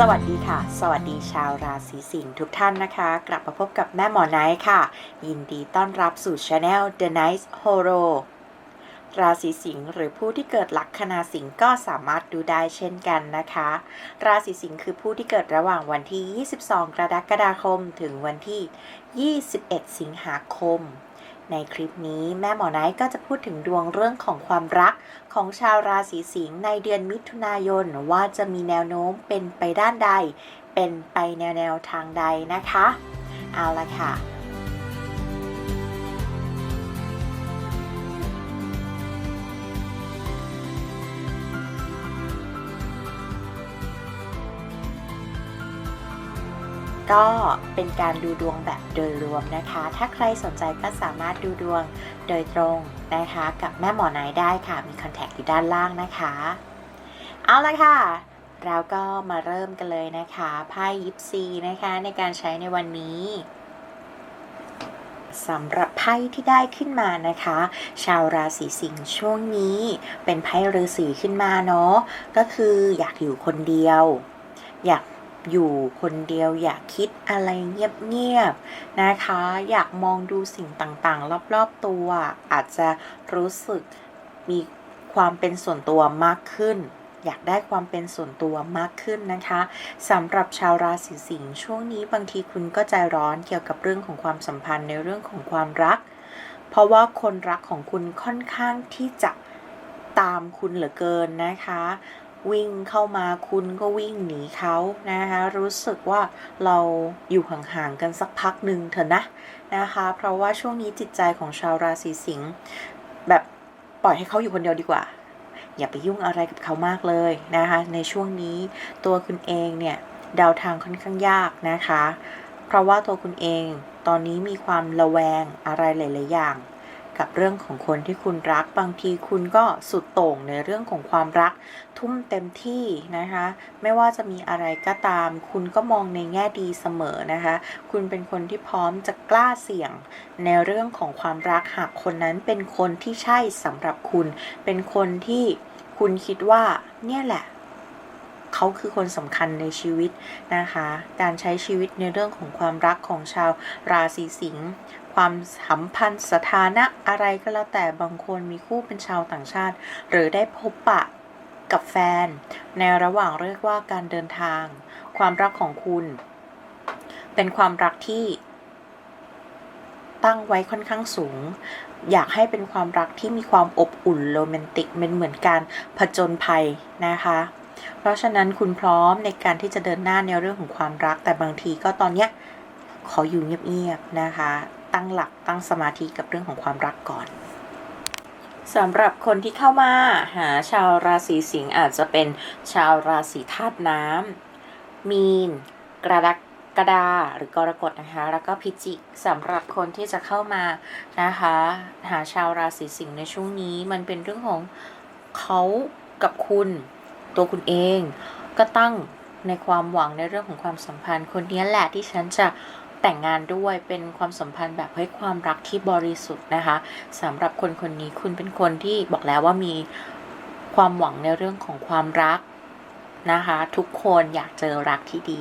สวัสดีค่ะ สวัสดีชาวราศีสิงห์ทุกท่านนะคะ กลับมาพบกับแม่หมอไนท์ค่ะ ยินดีต้อนรับสู่ช anel The Night Horo ราศีสิงห์หรือผู้ที่เกิดลัคนาสิงห์ก็สามารถดูได้เช่นกันนะคะ ราศีสิงห์คือผู้ที่เกิดระหว่างวันที่ 22 กรกฎาคม ถึงวันที่ 21 สิงหาคม ในคลิปนี้แม่หมอไนท์ก็จะพูดถึงดวงเรื่องของความรักของชาวราศีสิงห์ในเดือนมิถุนายน ว่าจะมีแนวโน้มเป็นไปด้านใด เป็นไปแนวแนวทางใดนะคะ เอาละค่ะ ก็เป็นการดูดวงแบบโดยรวมนะคะ ถ้าใครสนใจก็สามารถดูดวงโดยตรงนะคะ กับแม่หมอนายได้ค่ะ มีคอนแทคอยู่ด้านล่างนะคะ เอาละค่ะ เราก็มาเริ่มกันเลยนะคะไพ่ยิปซีนะคะในการใช้ในวันนี้สำหรับไพ่ที่ได้ขึ้นมานะคะ ชาวราศีสิงห์ช่วงนี้เป็นไพ่ฤาษีขึ้นมาเนาะก็คืออยากอยู่คนเดียว อยาก อยู่คนเดียวอยากคิดอะไรเงียบๆนะคะ อยากมองดูสิ่งต่างๆ รอบๆตัว อาจจะรู้สึกมีความเป็นส่วนตัวมากขึ้น อยากได้ความเป็นส่วนตัวมากขึ้นนะคะสำหรับชาวราศีสิงห์ช่วงนี้บางทีคุณก็ใจร้อนเกี่ยวกับเรื่องของความสัมพันธ์ในเรื่องของความรัก เพราะว่าคนรักของคุณค่อนข้างที่จะตามคุณเหลือเกินนะคะ วิ่งเข้ามาคุณก็วิ่งหนีเขานะคะรู้สึกว่าเราอยู่ห่างๆกันสักพักหนึ่งเถอะนะนะคะ เพราะว่าช่วงนี้จิตใจของชาวราศีสิงห์แบบปล่อยให้เขาอยู่คนเดียวดีกว่า อย่าไปยุ่งอะไรกับเขามากเลยนะคะ ในช่วงนี้ตัวคุณเองเนี่ยเดาทางค่อนข้างยากนะคะ เพราะว่าตัวคุณเองตอนนี้มีความระแวงอะไรหลาย ๆ อย่าง กับเรื่องของคนที่คุณรัก บางทีคุณก็สุดโต่งในเรื่องของความรัก ทุ่มเต็มที่นะคะ ไม่ว่าจะมีอะไรก็ตาม คุณก็มองในแง่ดีเสมอนะคะ คุณเป็นคนที่พร้อมจะกล้าเสี่ยงในเรื่องของความรักหากคนนั้นเป็นคนที่ใช่สำหรับคุณ เป็นคนที่คุณคิดว่าเนี่ยแหละเขาคือคนสำคัญในชีวิตนะคะ การใช้ชีวิตในเรื่องของความรักของชาวราศีสิงห์ ความสัมพันธ์สถานะอะไรก็แล้วแต่บางคนมีคู่เป็นชาวต่างชาติ หรือได้พบปะกับแฟน ในระหว่างเรียกว่าการเดินทาง ความรักของคุณ เป็นความรักที่ ตั้งไว้ค่อนข้างสูง อยากให้เป็นความรักที่มีความอบอุ่นโรแมนติกเป็นเหมือนการผจญภัยนะคะเพราะฉะนั้นคุณพร้อมในการที่จะเดินหน้าในเรื่องของความรัก แต่บางทีก็ตอนเนี้ยขออยู่เงียบๆนะคะ ตั้งหลักตั้งสมาธิกับเรื่องของความรักก่อนสำหรับคนที่เข้ามาหาชาวราศีสิงห์อาจจะเป็นชาวราศีธาตุน้ำมีน กระดักกระดาหรือกรกฎนะคะ แล้วก็พิจิกสำหรับคนที่จะเข้ามานะคะ หาชาวราศีสิงห์ในช่วงนี้มันเป็นเรื่องของเขากับคุณตัวคุณเอง ก็ตั้งในความหวังในเรื่องของความสัมพันธ์ คนนี้แหละที่ฉันจะ แต่งงานด้วยเป็นความสัมพันธ์แบบเฮ้ยความรักที่บริสุทธิ์นะคะสำหรับคนคนนี้คุณเป็นคนที่บอกแล้วว่ามีความหวังในเรื่องของความรักนะคะ ทุกคนอยากเจอรักที่ดี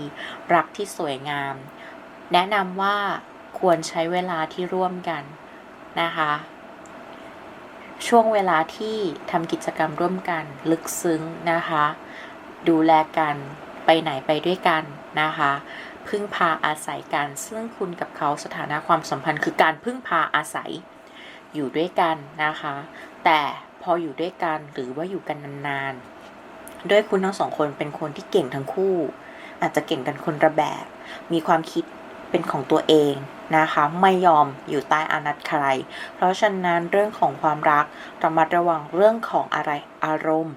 รักที่สวยงาม แนะนำว่าควรใช้เวลาที่ร่วมกันนะคะช่วงเวลาที่ทำกิจกรรมร่วมกันลึกซึ้งนะคะ ดูแลกันไปไหนไปด้วยกันนะคะ พึ่งพาอาศัยกันซึ่งคุณกับเขาสถานะความสัมพันธ์ คือการพึ่งพาอาศัยอยู่ด้วยกันนะคะ แต่พออยู่ด้วยกันหรือว่าอยู่กันนานๆด้วยคุณทั้งสองคนเป็นคนที่เก่งทั้งคู่ อาจจะเก่งกันคนละแบบ มีความคิดเป็นของตัวเองนะคะไม่ยอมอยู่ใต้อานัตใคร เพราะฉะนั้นเรื่องของความรักระมัดระวังเรื่องของอะไรอารมณ์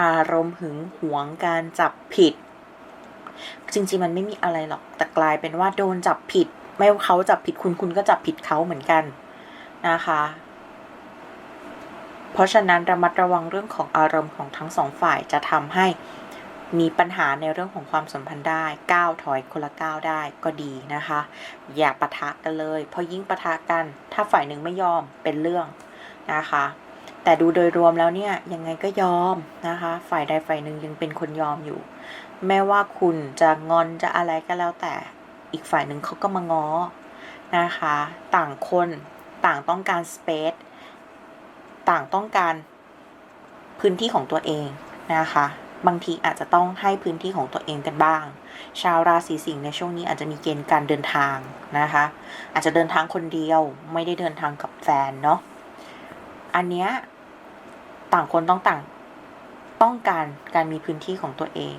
อารมณ์หึงหวงการจับผิด จริงๆมันไม่มีอะไรหรอกแต่กลายเป็นว่าโดนจับผิด ไม่เขาจับผิดคุณคุณก็จับผิดเขาเหมือนกันนะคะ เพราะฉะนั้นระมัดระวังเรื่องของอารมณ์ของทั้งสองฝ่ายจะทำให้มีปัญหาในเรื่องของความสัมพันธ์ได้ก้าวถอยคนละก้าวได้ก็ดีนะคะ อย่าปะทะกันเลย เพราะยิ่งปะทะกัน ถ้าฝ่ายหนึ่งไม่ยอมเป็นเรื่องนะคะ แต่ดูโดยรวมแล้วเนี่ยยังไงก็ยอมนะคะ ฝ่ายใดฝ่ายหนึ่งยังเป็นคนยอมอยู่ ไม่ว่าคุณจะงอนจะอะไรก็แล้วแต่อีกฝ่ายหนึ่งเขาก็มาง้อนะคะ ต่างคนต่างต้องการสเปซต่างต้องการพื้นที่ของตัวเองนะคะ บางทีอาจจะต้องให้พื้นที่ของตัวเองกันบ้าง ชาวราศีสิงห์ในช่วงนี้อาจจะมีเกณฑ์การเดินทางนะคะ อาจจะเดินทางคนเดียวไม่ได้เดินทางกับแฟนเนาะอันเนี้ยต่างคนต้องต่างต้องการการมีพื้นที่ของตัวเอง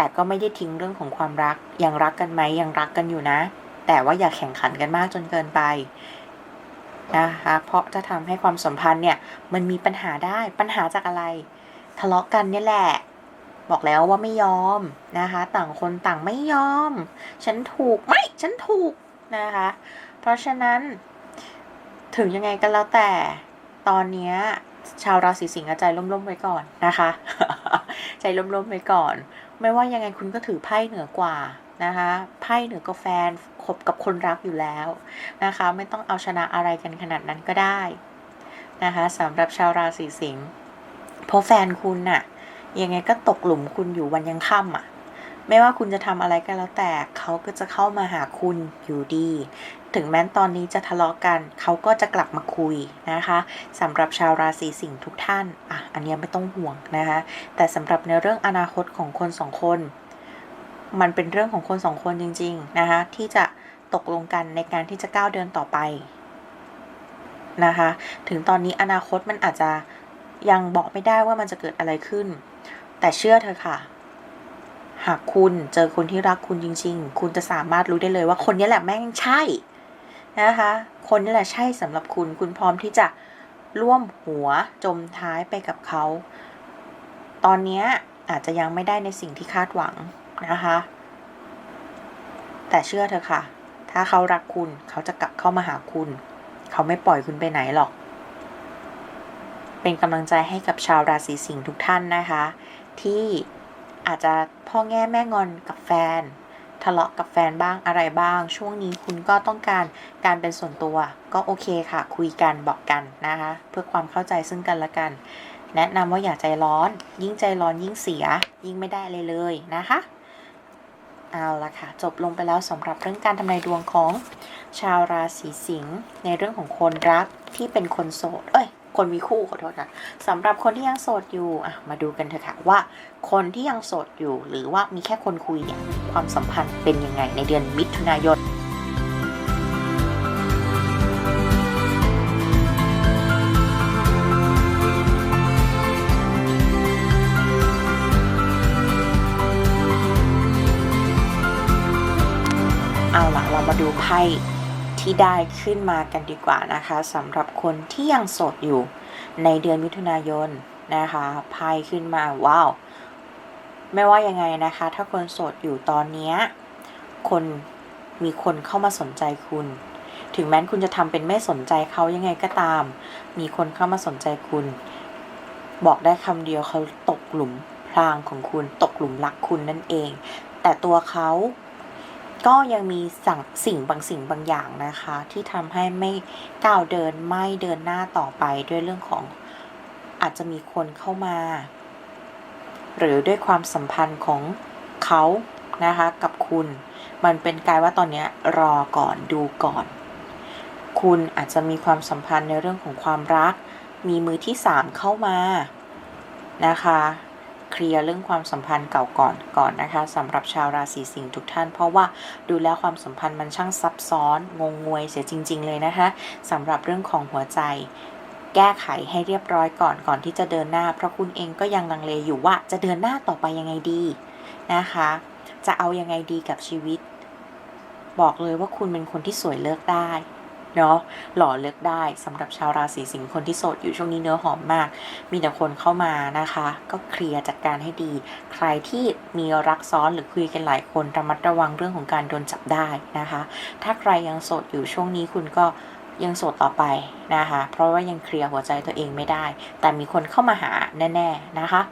แต่ก็ไม่ได้ทิ้งเรื่องของความรัก ยังรักกันไหมยังรักกันอยู่นะ แต่ว่าอย่าแข่งขันกันมากจนเกินไปนะคะเพราะจะทำให้ความสัมพันธ์เนี่ยมันมีปัญหาได้ปัญหาจากอะไร ทะเลาะกันเนี่ยแหละ บอกแล้วว่าไม่ยอมนะคะ ต่างคนต่างไม่ยอม ฉันถูกไม่ฉันถูกนะคะ เพราะฉะนั้น ถึงยังไงกันแล้วแต่ตอนเนี้ยชาวราศีสิงห์ใจร่มๆไว้ก่อนนะคะ ใจร่มๆไว้ก่อน ไม่ว่ายังไงคุณก็ถือไพ่เหนือกว่านะคะไพ่เหนือกว่าแฟนคบกับคนรักอยู่แล้วนะคะ ไม่ต้องเอาชนะอะไรกันขนาดนั้นก็ได้นะคะสำหรับชาวราศีสิงห์เพราะแฟนคุณน่ะยังไงก็ตกหลุมคุณอยู่วันยังค่ำอะไม่ว่าคุณจะทำอะไรก็แล้วแต่เขาก็จะเข้ามาหาคุณอยู่ดี ถึงแม้ตอนนี้จะทะเลาะกัน เขาก็จะกลับมาคุยนะคะสำหรับชาวราศีสิงห์ทุกท่านอะอันนี้ไม่ต้องห่วงนะคะแต่สำหรับในเรื่องอนาคตของคนสองคน มันเป็นเรื่องของคนสองคนจริงๆนะคะที่จะตกลงกันในการที่จะก้าวเดินต่อไปนะคะถึงตอนนี้อนาคตมันอาจจะยังบอกไม่ได้ว่ามันจะเกิดอะไรขึ้น แต่เชื่อเธอค่ะ หากคุณเจอคนที่รักคุณจริง ๆ คุณจะสามารถรู้ได้เลยว่าคนนี้แหละแม่งใช่ นะคะ คนนี้แหละใช่สำหรับคุณ คุณพร้อมที่จะร่วมหัวจมท้ายไปกับเขา ตอนนี้อาจจะยังไม่ได้ในสิ่งที่คาดหวังนะคะ แต่เชื่อเถอะค่ะ ถ้าเขารักคุณเขาจะกลับเข้ามาหาคุณ เขาไม่ปล่อยคุณไปไหนหรอก เป็นกำลังใจให้กับชาวราศีสิงห์ทุกท่านนะคะ ที่อาจจะพ่อแง่แม่งอนกับแฟนะเลาะกับแฟนบ้างอะไรบ้าง ช่วงนี้คุณก็ต้องการการเป็นส่วนตัว ก็โอเคค่ะ คุยกันบอกกันนะคะ เพื่อความเข้าใจซึ่งกันและกัน แนะนำว่าอย่าใจร้อน ยิ่งใจร้อนยิ่งเสีย ยิ่งไม่ได้เลยเลยนะคะ เอาละค่ะ จบลงไปแล้วสำหรับเรื่องการทำนายดวงของชาวราศีสิงห์ในเรื่องของคนรักที่เป็นคนโสด เอ้ย คนมีคู่ขอโทษค่ะสำหรับคนที่ยังโสดอยู่อะมาดูกันเถอะค่ะว่าคนที่ยังโสดอยู่ หรือว่ามีแค่คนคุยเนี่ยความสัมพันธ์เป็นยังไงในเดือนมิถุนายนเอาละเรามาดูไพ่ ที่ได้ขึ้นมากันดีกว่านะคะสำหรับคนที่ยังโสดอยู่ในเดือนมิถุนายนนะคะไพ่ขึ้นมาว้าวไม่ว่ายังไงนะคะ ถ้าคนโสดอยู่ตอนนี้คนมีคนเข้ามาสนใจคุณ ถึงแม้คุณจะทำเป็นไม่สนใจเขายังไงก็ตาม มีคนเข้ามาสนใจคุณ บอกได้คำเดียวเขาตกหลุมพรางของคุณ ตกหลุมรักคุณนั่นเอง แต่ตัวเขา ก็ยังมีสั่งสิ่งบางสิ่งบางอย่างนะคะ ที่ทำให้ไม่ก้าวเดินไม่เดินหน้าต่อไปด้วยเรื่องของอาจจะมีคนเข้ามา หรือด้วยความสัมพันธ์ของเขานะคะกับคุณ มันเป็นกายว่าตอนนี้รอก่อนดูก่อน คุณอาจจะมีความสัมพันธ์ในเรื่องของความรัก มีมือที่สามเข้ามานะคะ เคลียร์เรื่องความสัมพันธ์เก่าก่อนก่อนนะคะสำหรับชาวราศีสิงห์ทุกท่าน เพราะว่าดูแล้วความสัมพันธ์มันช่างซับซ้อนงงงวยเสียจริง ๆ เลยนะคะสำหรับเรื่องของหัวใจแก้ไขให้เรียบร้อยก่อนก่อนที่จะเดินหน้า เพราะคุณเองก็ยังลังเลอยู่ว่าจะเดินหน้าต่อไปยังไงดีนะคะ จะเอายังไงดีกับชีวิต บอกเลยว่าคุณเป็นคนที่สวยเลิกได้ เนาะหล่อเลือกได้สำหรับชาวราศีสิงห์คนที่โสดอยู่ช่วงนี้เนื้อหอมมาก มีแต่คนเข้ามานะคะ ก็เคลียร์จัดการให้ดี ใครที่มีรักซ้อนหรือคุยกันหลายคนระมัดระวังเรื่องของการโดนจับได้นะคะ ถ้าใครยังโสดอยู่ช่วงนี้คุณก็ยังโสดต่อไปนะคะ เพราะว่ายังเคลียร์หัวใจตัวเองไม่ได้ แต่มีคนเข้ามาหาแน่ๆนะคะ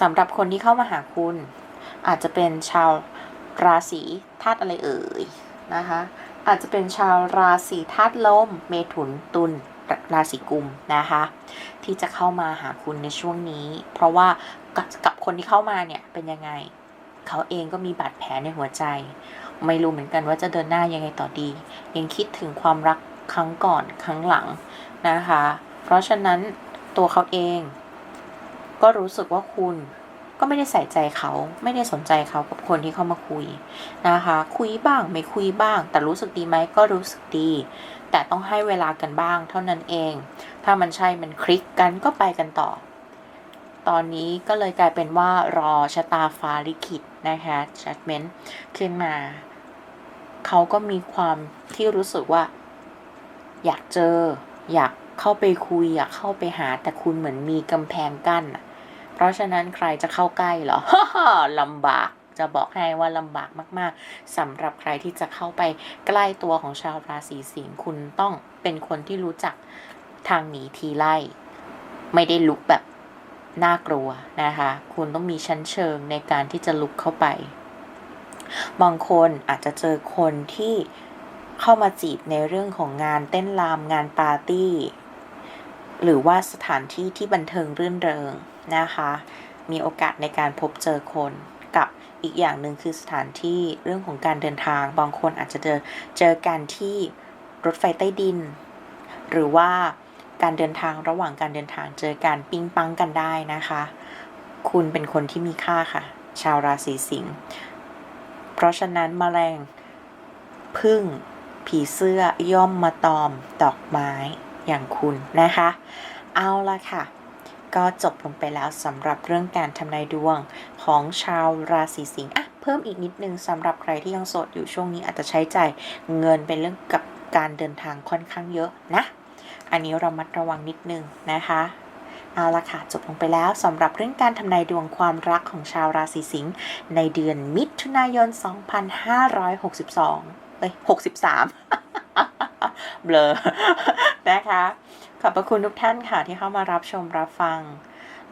สำหรับคนที่เข้ามาหาคุณ อาจจะเป็นชาวราศีธาตุอะไรเอ่ยนะคะ อาจจะเป็นชาวราศีธาตุลม เมถุนตุลราศีกุมนะคะ ที่จะเข้ามาหาคุณในช่วงนี้ เพราะว่ากับกับคนที่เข้ามาเนี่ยเป็นยังไง เขาเองก็มีบาดแผลในหัวใจ ไม่รู้เหมือนกันว่าจะเดินหน้ายังไงต่อดี ยังคิดถึงความรักครั้งก่อนครั้งหลังนะคะ เพราะฉะนั้นตัวเขาเอง ก็รู้สึกว่าคุณ ก็ไม่ได้ใส่ใจเขาไม่ได้สนใจเขากับคนที่เข้ามาคุยนะคะ คุยบ้างไม่คุยบ้าง แต่รู้สึกดีไหมก็รู้สึกดี แต่ต้องให้เวลากันบ้าง เท่านั้นเอง ถ้ามันใช่มันคลิกกันก็ไปกันต่อ ตอนนี้ก็เลยกลายเป็นว่ารอชะตาฟ้าลิขิตนะคะ judgment ขึ้นมา เขาก็มีความที่รู้สึกว่า อยากเจอ อยากเข้าไปคุยอยากเข้าไปหาแต่คุณเหมือนมีกำแพงกั้นน่ะ เพราะฉะนั้นใครจะเข้าใกล้เหรอลำบากจะบอกให้ว่าลำบากมาก ๆสำหรับใครที่จะเข้าไปใกล้ตัวของชาวราศีสิงห์คุณต้องเป็นคนที่รู้จักทางหนีทีไล่ ไม่ได้ลุกแบบน่ากลัวนะคะ คุณต้องมีชั้นเชิงในการที่จะลุกเข้าไป บางคนอาจจะเจอคนที่เข้ามาจีบในเรื่องของงานเต้นรำงานปาร์ตี้ หรือว่าสถานที่ที่บันเทิงรื่นเริง นะคะ มีโอกาสในการพบเจอคนกับอีกอย่างหนึ่งคือสถานที่เรื่องของการเดินทาง บางคนอาจจะเจอเจอกันที่รถไฟใต้ดิน หรือว่าการเดินทางระหว่างการเดินทางเจอการปิ้งปังกันได้นะคะ คุณเป็นคนที่มีค่าค่ะ ชาวราศีสิงห์เพราะฉะนั้นมแมลงพึ่งผีเสื้อย่อมมาตอมดอกไม้อย่างคุณนะคะ เอาละค่ะ ก็จบลงไปแล้วสำหรับเรื่องการทำนายดวงของชาวราศีสิงห์อะเพิ่มอีกนิดนึงสำหรับใครที่ยังโสดอยู่ช่วงนี้อาจจะใช้จ่ายเงินเป็นเรื่องกับการเดินทางค่อนข้างเยอะนะ อันนี้เรามัดระวังนิดนึงนะคะเอาละค่ะ จบลงไปแล้วสำหรับเรื่องการทำนายดวงความรักของชาวราศีสิงห์ในเดือนมิถุนายน 2562เอ้ย 63 เบลอนะคะ ขอบพระคุณทุกท่านค่ะที่เข้ามารับชมรับฟัง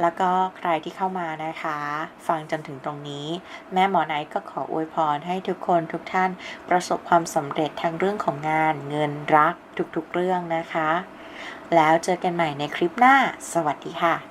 แล้วก็ใครที่เข้ามานะคะ ฟังจนถึงตรงนี้ แม่หมอไนท์ก็ขออวยพรให้ทุกคนทุกท่านประสบความสำเร็จทั้งเรื่องของงานเงินรักทุกๆเรื่องนะคะ แล้วเจอกันใหม่ในคลิปหน้า สวัสดีค่ะ